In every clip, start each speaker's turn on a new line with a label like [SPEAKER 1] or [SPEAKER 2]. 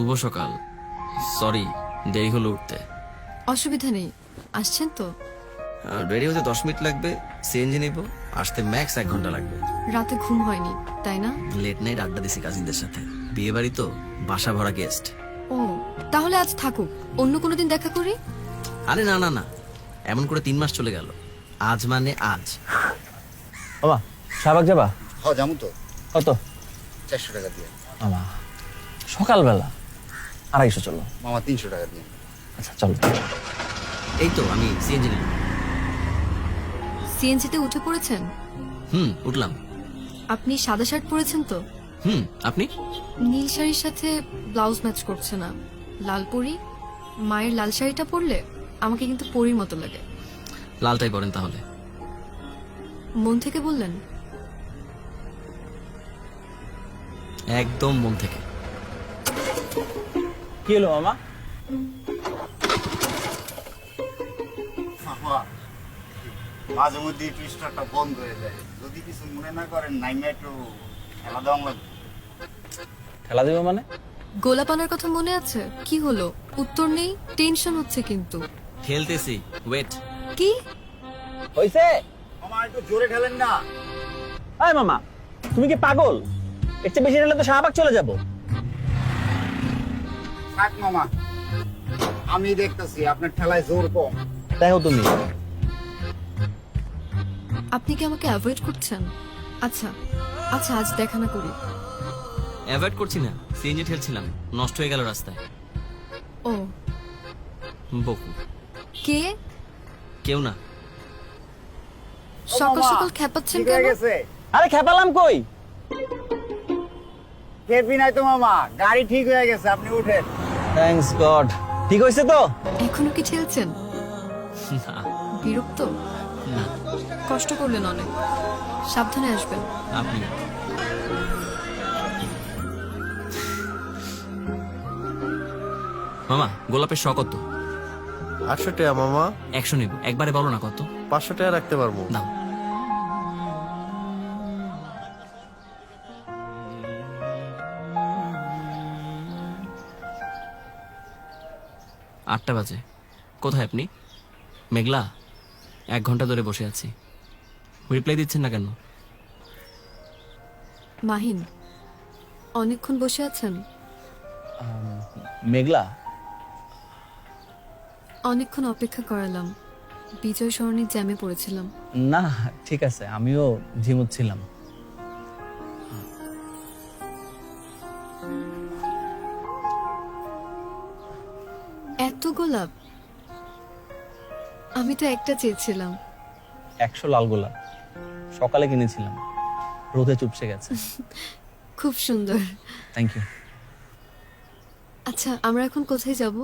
[SPEAKER 1] শুভ সকাল। সরি দেরি হলো উঠতে।
[SPEAKER 2] অসুবিধা নেই আসছেন তো?
[SPEAKER 1] রেডি হতে দশ মিনিট লাগবে সিএনজি নেব আসতে ম্যাক্স এক ঘণ্টা লাগবে।
[SPEAKER 2] রাতে ঘুম হয়নি তাই না?
[SPEAKER 1] লেট নাইট আড্ডা দিছি কাজিনদের সাথে। বিয়ে বাড়ি তো বাসা ভরা গেস্ট
[SPEAKER 2] ও তাহলে আজ থাকুক অন্য কোনো দিন দেখা করি?
[SPEAKER 1] আরে না না না এমন করে তিন মাস চলে গেল। আজ মানে আজ।
[SPEAKER 3] বাবা শাহবাগ যাবা?
[SPEAKER 4] হ যাব তো।
[SPEAKER 3] কত?
[SPEAKER 4] চারশো টাকা দিয়ে।
[SPEAKER 3] মামা সকালবেলা। আড়াইশো চলো।
[SPEAKER 4] মামা তিনশো টাকা দিয়ে।
[SPEAKER 3] আচ্ছা চলো।
[SPEAKER 1] এই তো আমি সিএনজি নিলাম।
[SPEAKER 2] সিএনজিতে উঠে পড়েছেন?
[SPEAKER 1] হুম উঠলাম।
[SPEAKER 2] আপনি সাদা শার্ট পরেছেন তো?
[SPEAKER 1] হুম আপনি?
[SPEAKER 2] নীল শাড়ির সাথে ব্লাউজ ম্যাচ করছে না। লাল পরি মায়ের লাল শাড়িটা পরলে আমাকে কিন্তু পরির মতো লাগে।
[SPEAKER 1] লালটাই পরেন তাহলে।
[SPEAKER 2] মন থেকে বললেন?
[SPEAKER 1] একদম মন থেকে।
[SPEAKER 3] কি হলো মামা
[SPEAKER 4] মাঝে মধ্যে একটু স্টারটা বন্ধ হয়ে যায়। যদি কিছু মনে না করেন নাইমে একটু খেলা দেওয়া লাগবে।
[SPEAKER 3] খেলা দেবে মানে?
[SPEAKER 2] গোলাপানার কথা মনে আছে? কি হলো? উত্তর নেই টেনশন হচ্ছে কিন্তু।
[SPEAKER 1] খেলতেছি ওয়েট
[SPEAKER 2] কি?
[SPEAKER 3] হইছে?
[SPEAKER 4] মামা একটু জোরে খেলেন না।
[SPEAKER 3] আয় মামা তুমি কি পাগল? এর চেয়ে বেশি নিলে তো শাহবাগ চলে যাব।
[SPEAKER 4] থাক মামা। আমি দেখতেছি আপনার ঠেলায় জোর কম।
[SPEAKER 3] দেখো তুমি।
[SPEAKER 2] আপনি কি আমাকে অ্যাভয়েড করছেন? আচ্ছা আচ্ছা আজ দেখা না করি।
[SPEAKER 1] অ্যাভয়েড করছি না সিএনজি ঠেলছিলাম নষ্ট হয়ে গেল রাস্তায়।
[SPEAKER 2] ও।
[SPEAKER 1] বকু।
[SPEAKER 2] কে?
[SPEAKER 1] কেউ না।
[SPEAKER 2] সকাল সকাল খেপাচ্ছেন
[SPEAKER 4] হয়ে
[SPEAKER 2] কেন?
[SPEAKER 4] গেছে।
[SPEAKER 3] আরে খেপালাম কই?
[SPEAKER 4] খেপি নাই তো মামা গাড়ি ঠিক হয়ে গেছে আপনি উঠেন।
[SPEAKER 3] থ্যাঙ্কস গড ঠিক হয়েছে তো?
[SPEAKER 2] এখনও কি ঠেলছেন
[SPEAKER 1] না।
[SPEAKER 2] বিরক্ত?
[SPEAKER 1] না।
[SPEAKER 2] কষ্ট করলেন অনেক। সাবধানে আসবেন।
[SPEAKER 1] আপনি। মামা গোলাপের শ কত?
[SPEAKER 5] আটশো টাকা মামা।
[SPEAKER 1] একশো নেব। একবারে বলো না কত।
[SPEAKER 5] পাঁচশো টাকা রাখতে পারব।
[SPEAKER 1] দাও। আটটা বাজে। কোথায় আপনি? মেঘলা এক ঘণ্টা ধরে বসে আছি। রিপ্লাই দিচ্ছেন না কেন?
[SPEAKER 2] মাহিন অনেকক্ষণ বসে আছেন?
[SPEAKER 3] মেঘলা?
[SPEAKER 2] অনেকক্ষণ অপেক্ষা করালাম। বিজয় সরণির জ্যামে পড়েছিলাম।
[SPEAKER 3] না ঠিক আছে আমিও ঝিমুচ্ছিলাম
[SPEAKER 2] গোলাপ? আমি তো একটা চেয়েছিলাম।
[SPEAKER 3] একশো লাল গোলাপ। সকালে কিনেছিলাম। রোদে চুপসে গেছে।
[SPEAKER 2] খুব সুন্দর।
[SPEAKER 3] থ্যাংক ইউ
[SPEAKER 2] আচ্ছা আমরা এখন কোথায় যাব?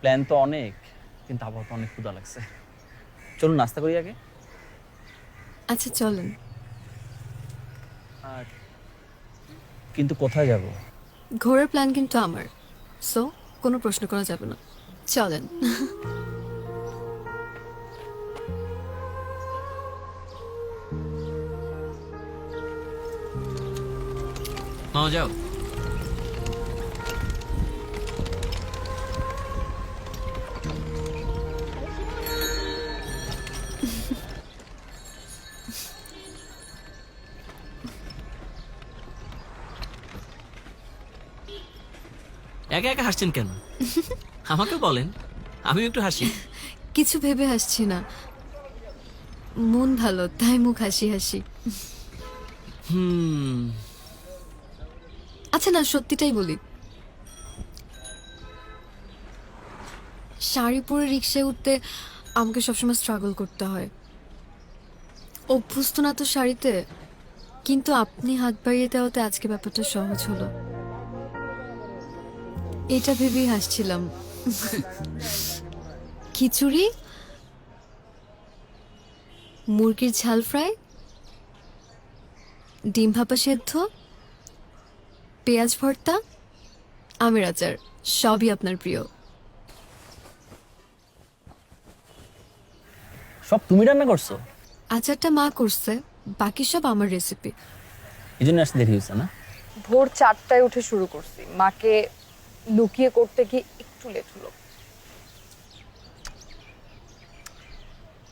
[SPEAKER 3] প্ল্যান তো অনেক কিন্তু আবার তো অনেক ক্ষুধা লাগছে। চলুন নাস্তা করি আগে?
[SPEAKER 2] আচ্ছা চলেন।
[SPEAKER 3] আর কিন্তু কোথায় যাব?
[SPEAKER 2] ঘোরার প্ল্যান কিন্তু আমার। সো কোনো প্রশ্ন করা যাবে না। চলেন
[SPEAKER 1] মামা যাও একা একা হাসছেন কেন? আমাকে বলেন। আমিও একটু হাসি।
[SPEAKER 2] কিছু ভেবে হাসছি না। মন ভালো তাই মুখ হাসি হাসি।
[SPEAKER 1] হুম।
[SPEAKER 2] আচ্ছা না সত্যিটাই বলি। শাড়ি পরে রিক্সায় উঠতে আমাকে সবসময় স্ট্রাগল করতে হয়। অভ্যস্ত না তো শাড়িতে কিন্তু আপনি হাত বাড়িয়ে দেওয়াতে আজকে ব্যাপারটা সহজ হলো। এটা ভেবেই হাসছিলাম। খিচুড়ি? মুরগির ঝাল ফ্রাই? ডিম ভাপা সেদ্ধ? পেঁয়াজ ভর্তা? আমের আচার সবই আপনার প্রিয়।
[SPEAKER 3] সব তুমি রান্না করছ?
[SPEAKER 2] আচারটা মা করছে বাকি সব আমার রেসিপি
[SPEAKER 3] এই জন্য আসতে দেরি হয়েছে না?
[SPEAKER 6] ভোর চারটায় উঠে শুরু করছি। মাকে লুকিয়ে করতে গিয়ে একটু লেট হলো।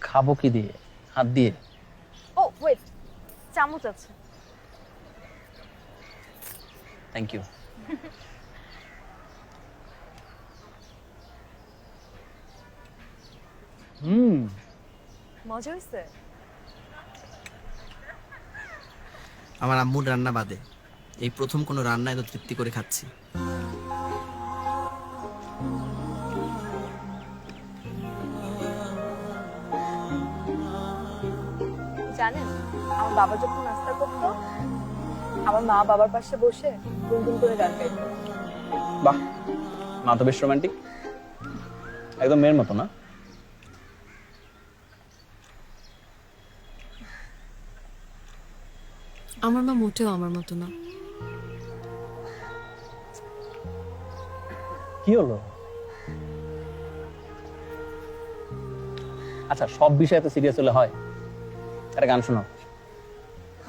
[SPEAKER 3] খাব কি দিয়ে? হাত দিয়ে?
[SPEAKER 6] ও ওয়েট চামচ আছে।
[SPEAKER 3] থ্যাংক ইউ হুম
[SPEAKER 6] মজা হয়েছে
[SPEAKER 1] আমার আম্মুর রান্না বাদে এই প্রথম কোনো রান্না এত তৃপ্তি করে খাচ্ছি।
[SPEAKER 6] বাবা যখন নাস্তা করতো আমার মা বাবার পাশে বসে গুনগুন করে গান গাইতো।
[SPEAKER 3] বাহ মা তো বেশ রোমান্টিক একদম মেয়ের মতো না?
[SPEAKER 2] আমার মা মোটেও আমার মতো না।
[SPEAKER 3] কি হলো? আচ্ছা সব বিষয়ে তো সিরিয়াস হলে হয়? একটা গান শোনাও।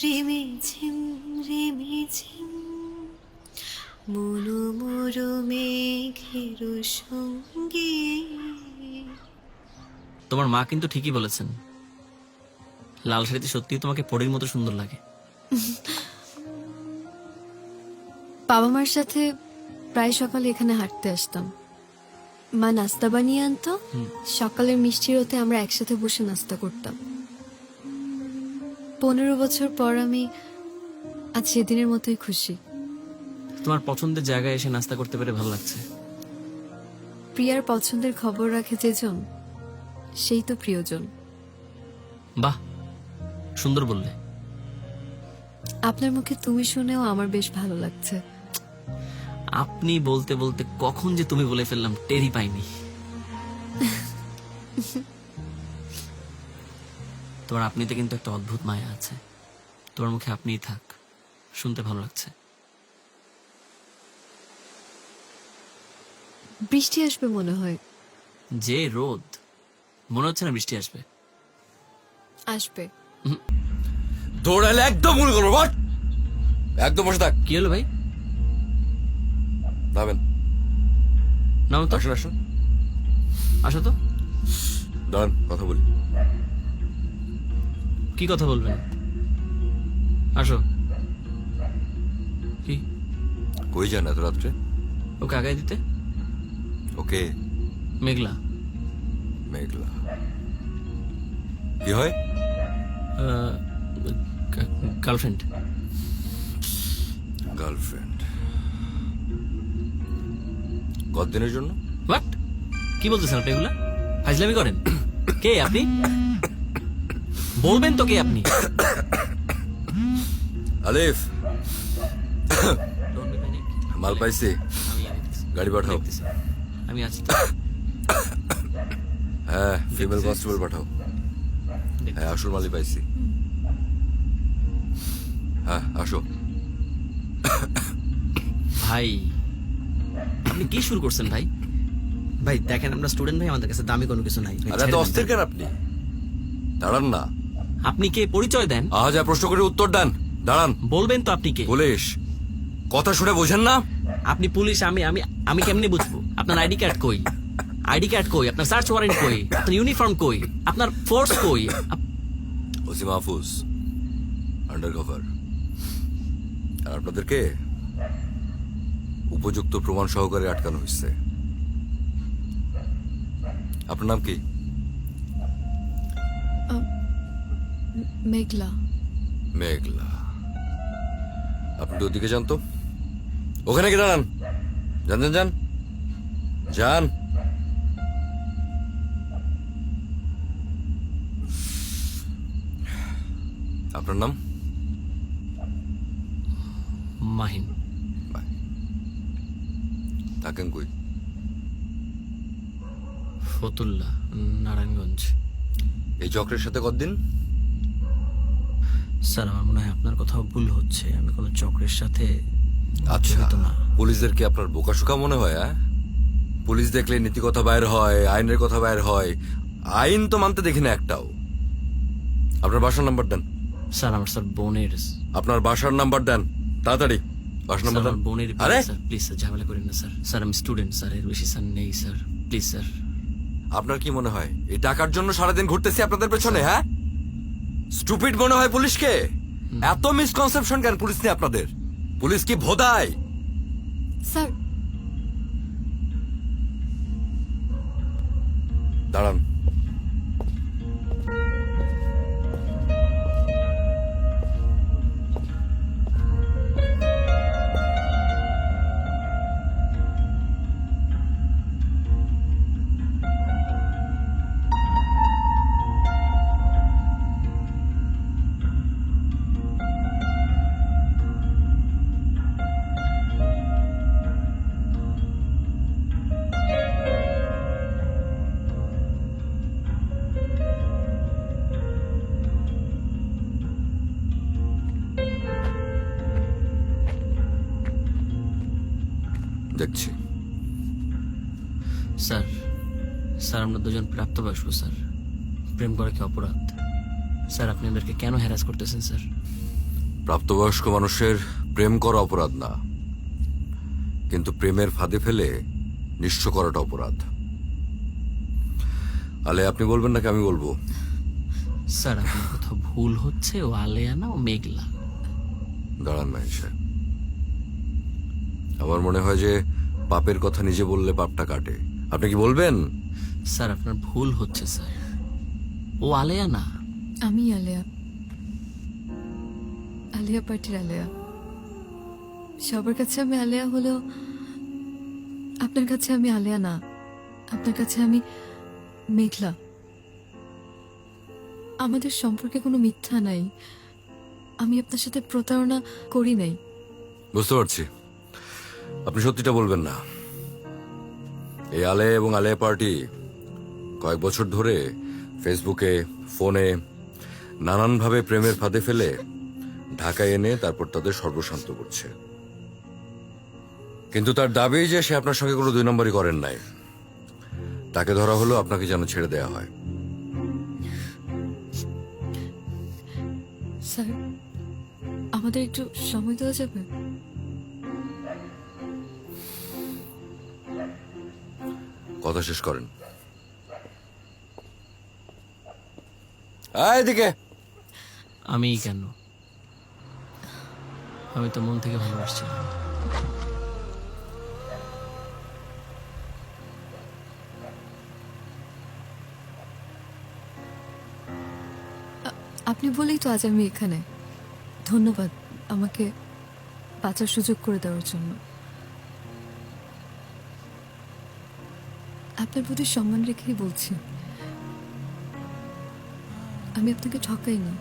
[SPEAKER 7] ঝিম রিমি ঝিম রিমি ঝিম মনোমর মেঘের সঙ্গে।
[SPEAKER 1] তোমার মা কিন্তু ঠিকই বলেছেন। লাল শাড়িতে সত্যিই তোমাকে পরীর মতো সুন্দর লাগে।
[SPEAKER 2] বাবা মার সাথে প্রায় সকালে এখানে হাঁটতে আসতাম। মা নাস্তা বানিয়ে আনতো। সকালের মিষ্টি রোতে আমরা একসাথে বসে নাস্তা করতাম। পনেরো বছর পর আমি আজ সেদিনের মতোই খুশি।
[SPEAKER 1] তোমার পছন্দের জায়গায় এসে নাস্তা করতে পেরে ভালো লাগছে।
[SPEAKER 2] প্রিয়ার পছন্দের খবর রাখে যেজন সেই তো প্রিয়জন।
[SPEAKER 1] বাহ সুন্দর বললে।
[SPEAKER 2] আপনার মুখে তুমি শুনেও আমার বেশ ভালো লাগছে।
[SPEAKER 1] আপনি বলতে বলতে কখন যে তুমি বলে ফেললাম টেরি পাইনি। তোমার আপনিতে কিন্তু একটা অদ্ভুত মায়া আছে। তোমার মুখে আপনিই থাক। শুনতে ভালো লাগছে।
[SPEAKER 2] বৃষ্টি আসবে মনে হয়।
[SPEAKER 1] যে রোদ। মনে হচ্ছে না বৃষ্টি আসবে।
[SPEAKER 2] আসবে।
[SPEAKER 8] দৌড়ালে একদম মনে করব বট একদম বসে থাক।
[SPEAKER 1] কি হলো ভাই?
[SPEAKER 8] নামেন।
[SPEAKER 1] নাও তো?
[SPEAKER 8] আসুন আসুন।
[SPEAKER 1] আসো তো।
[SPEAKER 8] দাঁড়ান কথা বলি।
[SPEAKER 1] কি কথা বলবেন? আসো। কি?
[SPEAKER 8] কই যান এত রাত্রে?
[SPEAKER 1] ওকে আগায় দিতে?
[SPEAKER 8] ওকে।
[SPEAKER 1] মেঘলা।
[SPEAKER 8] মেঘলা। কি হয়?
[SPEAKER 1] গার্লফ্রেন্ড।
[SPEAKER 8] গার্লফ্রেন্ড। কতদিনের জন্য?
[SPEAKER 1] হোয়াট? কি বলতেছেন আপনি এগুলা? ফাজলামি করেন। কে আপনি? বলবেন তো কে আপনি?
[SPEAKER 8] আলিফ. মাল পাইছি। গাড়ি পাঠাও।
[SPEAKER 1] আমি আছি তো।
[SPEAKER 8] হ্যাঁ ফিমেল কনস্টেবল পাঠাও। হ্যাঁ আসল মালি পাইছি। হ্যাঁ আসো।
[SPEAKER 1] ভাই আপনি কি শুরু করছেন ভাই? ভাই দেখেন আমরা স্টুডেন্ট ভাই আমাদের কাছে দামি কোনো কিছু নাই।
[SPEAKER 8] আরে
[SPEAKER 1] দেন,
[SPEAKER 8] অস্থির কেন আপনি? দাঁড়ান না।
[SPEAKER 1] আপনি কে? পরিচয় দেন।
[SPEAKER 8] আজ যা প্রশ্ন করে উত্তর দেন। দাঁড়ান।
[SPEAKER 1] বলবেন তো আপনি কে?
[SPEAKER 8] পুলিশ। কথা শুনে বোঝেন না?
[SPEAKER 1] আপনি পুলিশ আমি আমি আমি কেমনে বুঝব? আপনার আইডি কার্ড কই? আইডি কার্ড কই? আপনার সার্চ ওয়ারেন্ট কই? আপনার ইউনিফর্ম কই? আপনার ফোর্স কই?
[SPEAKER 8] ওসি মাহফুজ আন্ডার কভার আর আপনাদেরকে উপযুক্ত প্রমাণ সহকারে আটকানো হয়েছে। আপনার নাম কি?
[SPEAKER 2] মেঘলা।
[SPEAKER 8] মেঘলা। আপনি ওদিকে যান তো। ওখানে কি দাঁড়ান। যান যান যান। যান। আপনার নাম?
[SPEAKER 1] মাহিন।
[SPEAKER 8] থাকেন কই?
[SPEAKER 1] ফতুল্লা নারায়ণগঞ্জ।
[SPEAKER 8] এই চক্রের সাথে কতদিন?
[SPEAKER 1] স্যার আমার মনে হয় আপনার কোথাও ভুল হচ্ছে। আমি কোনো চক্রের সাথে
[SPEAKER 8] আচ্ছা
[SPEAKER 1] জড়িত না।
[SPEAKER 8] পুলিশদের কি আপনার বোকাশোকা মনে হয় হ্যাঁ? পুলিশ দেখলে নীতি কথা বাইর হয় আইনের কথা বাইর হয়। আইন তো মানতে দেখি না একটাও। আপনার বাসার নাম্বার দেন।
[SPEAKER 1] স্যার আমার স্যার বোনের
[SPEAKER 8] আপনার বাসার নাম্বার দেন। তাড়াতাড়ি বাসার
[SPEAKER 1] স্যার
[SPEAKER 8] নাম্বার
[SPEAKER 1] আমার
[SPEAKER 8] দেন।
[SPEAKER 1] বোনের বিয়ে,
[SPEAKER 8] আরে
[SPEAKER 1] স্যার প্লিজ স্যার ঝামেলা করেন না স্যার। স্যার আমি স্টুডেন্ট স্যার এর বেশি স্যার নেই স্যার। Please sir.
[SPEAKER 8] আপনার কি মনে হয় এই টাকার জন্য সারাদিন ঘুরতেছি আপনাদের পেছনে হ্যাঁ? স্টুপিড মনে হয় পুলিশকে? এত মিসকনসেপশন কেন পুলিশ নিয়ে আপনাদের? পুলিশ কি ভোদায়
[SPEAKER 2] স্যার।
[SPEAKER 8] দাঁড়ান। দেখছি।
[SPEAKER 1] স্যার স্যার আমরা দুজন প্রাপ্তবয়স্ক স্যার। প্রেম করা কি অপরাধ? স্যার আপনি আমাদেরকে কেন হ্যারাস করতেছেন স্যার?
[SPEAKER 8] প্রাপ্তবয়স্ক মানুষের প্রেম করা অপরাধ না। কিন্তু প্রেমের ফাঁদে ফেলে নিঃস্ব করাটা অপরাধ। আলে আপনি বলবেন নাকি আমি বলব?
[SPEAKER 1] স্যার আপনার কোথাও ভুল হচ্ছে। ও আলেয়ানা ও মেঘলা।
[SPEAKER 8] দাঁড়ান না সাহেব। আমার মনে হয় যে পাপের কথা নিজে বললে পাপটা কাটে। আপনি কি বলবেন?
[SPEAKER 1] স্যার আপনার ভুল হচ্ছে স্যার। ও আলেয়া না?
[SPEAKER 2] আমি আলেয়া। আলিয়া পার্টির আলেয়া। সবার কাছে আমি আলেয়া হলেও আপনার কাছে আমি আলেয়া না। আপনার কাছে আমি মেঘলা। আমাদের সম্পর্কে কোনো মিথ্যা নাই। আমি আপনার সাথে প্রতারণা করি নাই।
[SPEAKER 8] বুঝতে পারছি। আপনি সত্যিটা বলবেন না। এই আলে এবং আলে পার্টি কয়েক বছর ধরে ফেসবুকে, ফোনে, নানানভাবে প্রেমের ফাঁদে ফেলে ঢাকায় এনে তারপর তাদের সর্বশান্ত করছে। কিন্তু তার দাবি যে সে আপনার সঙ্গে কোনো দুই নম্বরই করেন নাই, তাকে ধরা হলো আপনাকে যেন ছেড়ে দেয়া হয়।
[SPEAKER 2] আমাদের একটু সময় দেওয়া যাবে?
[SPEAKER 8] কথা শেষ করেন। আয় এদিকে।
[SPEAKER 1] আমি কেন? আমি তো মন থেকে ভালোবাসছিলাম
[SPEAKER 2] আপনি বলেই তো আজ আমি এখানে। ধন্যবাদ আমাকে বাঁচার সুযোগ করে দেওয়ার জন্য। আপনার প্রতি সম্মান রেখেই বলছি। আমি আপনাকে ঠকাই ঠকাইনি।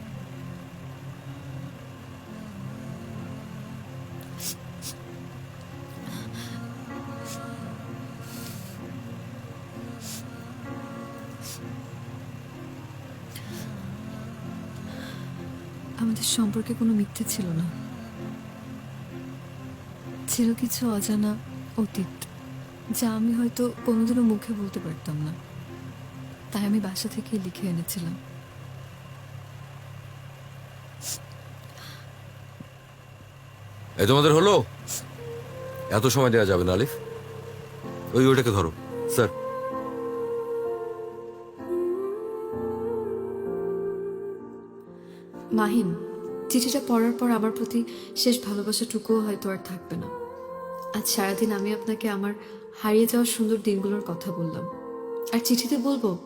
[SPEAKER 2] আমাদের সম্পর্কে কোনো মিথ্যে ছিল না। ছিল কিছু অজানা অতীত। যা আমি হয়তো কোনোদিনও মুখে বলতে পারতাম না। তাই আমি বাসা থেকে লিখে এনেছিলাম।
[SPEAKER 8] এই তোমাদের হলো? এত সময় দেওয়া যাবে না আলিফ? ওই ওটাকে ধরো স্যার।
[SPEAKER 2] মাহিন চিঠিটা পড়ার পর আমার প্রতি শেষ ভালোবাসাটুকুও হয়তো আর থাকবে না। আজ সারাদিন আমি আপনাকে আমার হারিয়ে যাওয়া সুন্দর দিনগুলোর কথা বললাম। আর চিঠিতে বলব,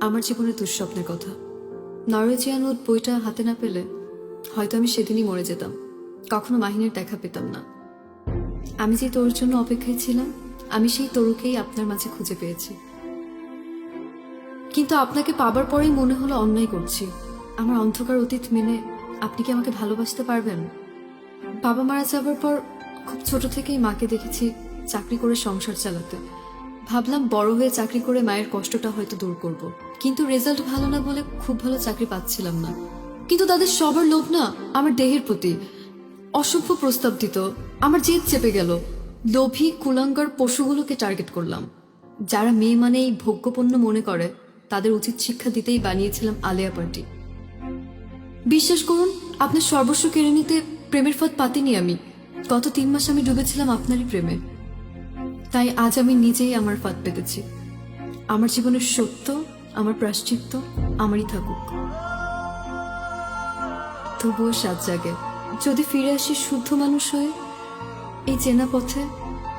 [SPEAKER 2] আমার জীবনের দুঃস্বপ্নের কথা। নরওয়েজিয়ান উড বইটা হাতে না পেলে হয়তো আমি সেদিনই মরে যেতাম। কখনো মাহিনের দেখা পেতাম না। আমি যে তোর জন্য অপেক্ষায় ছিলাম, আমি সেই তরুকেই আপনার মাঝে খুঁজে পেয়েছি। কিন্তু আপনাকে পাবার পরেই মনে হলো অন্যায় করছি। আমার অন্ধকার অতীত মেনে আপনি কি আমাকে ভালোবাসতে পারবেন? বাবা মারা যাবার পর খুব ছোট থেকেই মাকে দেখেছি। চাকরি করে সংসার চালাতে। ভাবলাম বড় হয়ে চাকরি করে মায়ের কষ্টটা হয়তো দূর করব। কিন্তু রেজাল্ট ভালো না বলে খুব ভালো চাকরি পাচ্ছিলাম না। কিন্তু তাদের সবার লোভ না, আমার দেহের প্রতি। অসভ্য প্রস্তাব দিত, আমার জেদ চেপে গেল। লোভী, কুলাঙ্গার পশুগুলোকে টার্গেট করলাম। যারা মেয়ে মানে এই ভোগ্যপণ্য মনে করে, তাদের উচিত শিক্ষা দিতেই বানিয়েছিলাম আলেয়া পার্টি। বিশ্বাস করুন, আপনার সর্বস্ব কেড়ে নিতে প্রেমের ফাঁদ পাতিনি আমি। গত তিন মাস আমি ডুবেছিলাম আপনারই প্রেমে। তাই আজ আমি নিজেই আমার ফাঁদ পেতেছি। আমার জীবনের সত্য, আমার প্রাশ্চিত্য আমারই থাকুক। তবুও সাত জাগে। যদি ফিরে আসি শুদ্ধ মানুষ হয়ে, এই চেনা পথে,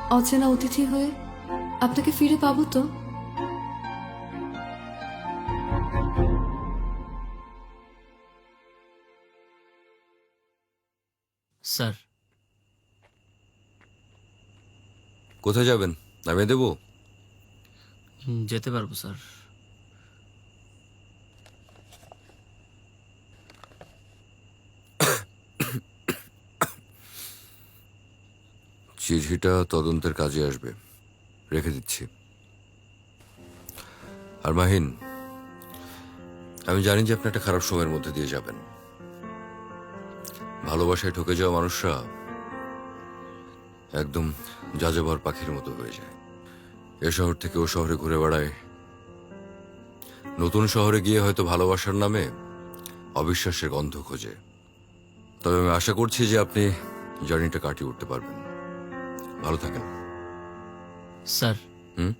[SPEAKER 2] অচেনা অতিথি হয়ে, আপনাকে ফিরে পাবো তো?
[SPEAKER 1] স্যার
[SPEAKER 8] কোথায় যাবেন? নামিয়ে দেবো?
[SPEAKER 1] যেতে পারব স্যার।
[SPEAKER 8] চিঠিটা তদন্তের কাজে আসবে। রেখে দিচ্ছি। আর মাহিন আমি জানি যে আপনি একটা খারাপ সময়ের মধ্যে দিয়ে যাবেন। ভালোবাসায় ঠকে যাওয়া মানুষরা একদম যাযাবর পাখির মতো হয়ে যায়। এ শহর থেকে ও শহরে ঘুরে বেড়ায়। নতুন শহরে গিয়ে হয়তো ভালোবাসার নামে অবিশ্বাসের গন্ধ খোঁজে। তবে আমি আশা করছি যে আপনি জার্নিটা কাটিয়ে উঠতে পারবেন। ভালো থাকেন।
[SPEAKER 1] স্যার।
[SPEAKER 8] হুম?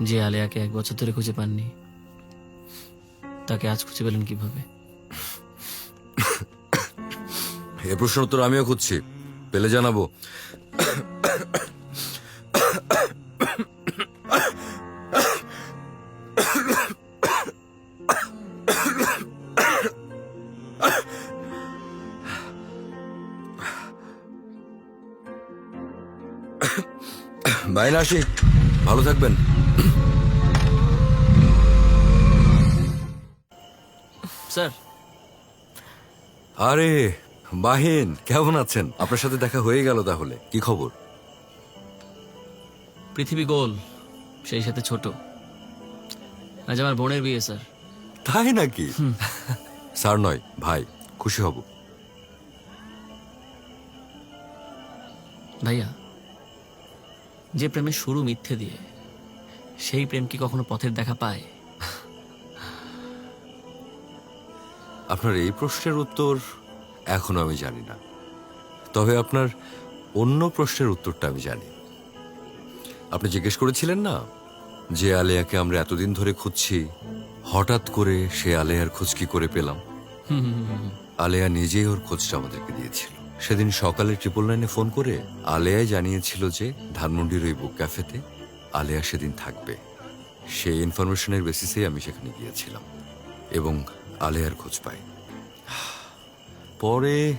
[SPEAKER 1] যে আলিয়াকে এক বছর ধরে খুঁজে পাননি তাকে আজ খুঁজে পেলেন কীভাবে?
[SPEAKER 8] এ প্রশ্ন উত্তর আমিও খুঁজছি। পেলে জানাব। বাইরে আসি ভালো থাকবেন।
[SPEAKER 1] স্যার।
[SPEAKER 8] আরে। বাহিন কেমন আছেন? আপনার সাথে দেখা হয়ে গেল তাহলে। কি খবর?
[SPEAKER 1] পৃথিবী গোল সেই সাথে ছোট। আজ আমার বোনের বিয়ে স্যার।
[SPEAKER 8] তাই নাকি? স্যার নয় ভাই খুশি হব।
[SPEAKER 1] ভাইয়া যে প্রেমের শুরু মিথ্যে দিয়ে সেই প্রেম কি কখনো পথের দেখা পায়?
[SPEAKER 8] আপনার এই প্রশ্নের উত্তর এখনও আমি জানি না। তবে আপনার অন্য প্রশ্নের উত্তরটা আমি জানি। আপনি জিজ্ঞেস করেছিলেন না যে আলেয়াকে আমরা এতদিন ধরে খুঁজছি? হঠাৎ করে সে আলেয়ার খোঁজ কি করে পেলাম? আলেয়া নিজেই ওর খোঁজটা আমাদেরকে দিয়েছিল। সেদিন সকালে ট্রিপল নাইনে ফোন করে আলেয়াই জানিয়েছিল যে ধানমন্ডির ওই বুক ক্যাফেতে আলেয়া সেদিন থাকবে। সেই ইনফরমেশনের বেসিসেই আমি সেখানে গিয়েছিলাম এবং আলেয়ার খোঁজ পাই। পরে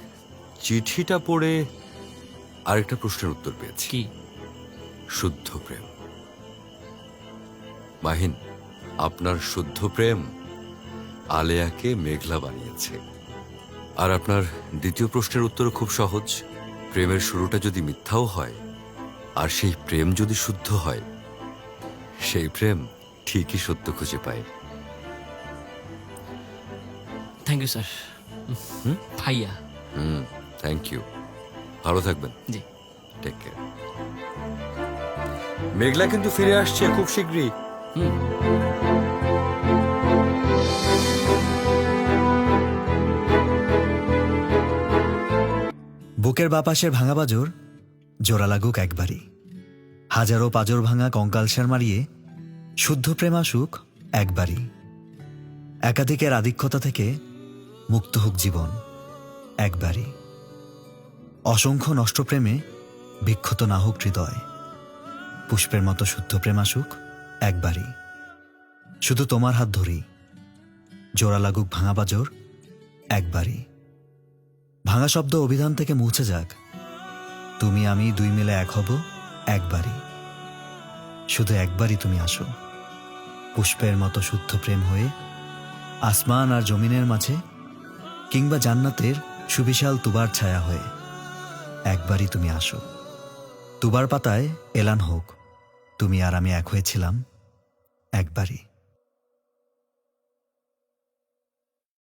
[SPEAKER 8] চিঠিটা পড়ে আরেকটা প্রশ্নের উত্তর পেয়েছি।
[SPEAKER 1] কি?
[SPEAKER 8] শুদ্ধ প্রেম। মাহিন আপনার শুদ্ধ প্রেম আলেয়াকে মেঘলা বানিয়েছে। আর আপনার দ্বিতীয় প্রশ্নের উত্তর খুব সহজ। প্রেমের শুরুটা যদি মিথ্যাও হয় আর সেই প্রেম যদি শুদ্ধ হয় সেই প্রেম ঠিকই সত্য খুঁজে পায়।
[SPEAKER 1] থ্যাংক ইউ স্যার ভাইয়া।
[SPEAKER 8] হুম থ্যাংক ইউ ভালো থাকবেন।
[SPEAKER 1] জি।
[SPEAKER 8] টেক কেয়ার মেঘলা কিন্তু ফিরে আসছে খুব শীঘ্রই।
[SPEAKER 1] হুম।
[SPEAKER 9] বুকের বাপাশের ভাঙা বাজর জোড়া লাগুক একবারই। হাজারো পাজর ভাঙা কঙ্কালসার মারিয়ে শুদ্ধ প্রেম আসুক একবারই। একাধিকের আধিক্যতা থেকে মুক্ত হোক জীবন, একবারই। অসংখ্য নষ্ট প্রেমে বিক্ষত না হোক হৃদয়। পুষ্পের মতো শুদ্ধ প্রেম আসুক, একবারই। শুধু তোমার হাত ধরি জোড়া লাগুক ভাঙা বাজর, একবারই। ভাঙা শব্দ অভিধান থেকে মুছে যাক। তুমি, আমি দুই মিলে এক হব, একবারই। শুধু একবারই তুমি আসো। পুষ্পের মতো শুদ্ধ প্রেম হয়ে আসমান আর জমিনের মাঝে কিংবা জান্নাতের সুবিশাল তুবার ছায়া হয়ে একবারই তুমি আসো। তুবার পাতায় এলান হোক, তুমি আর আমি এক হয়েছিলাম একবারই।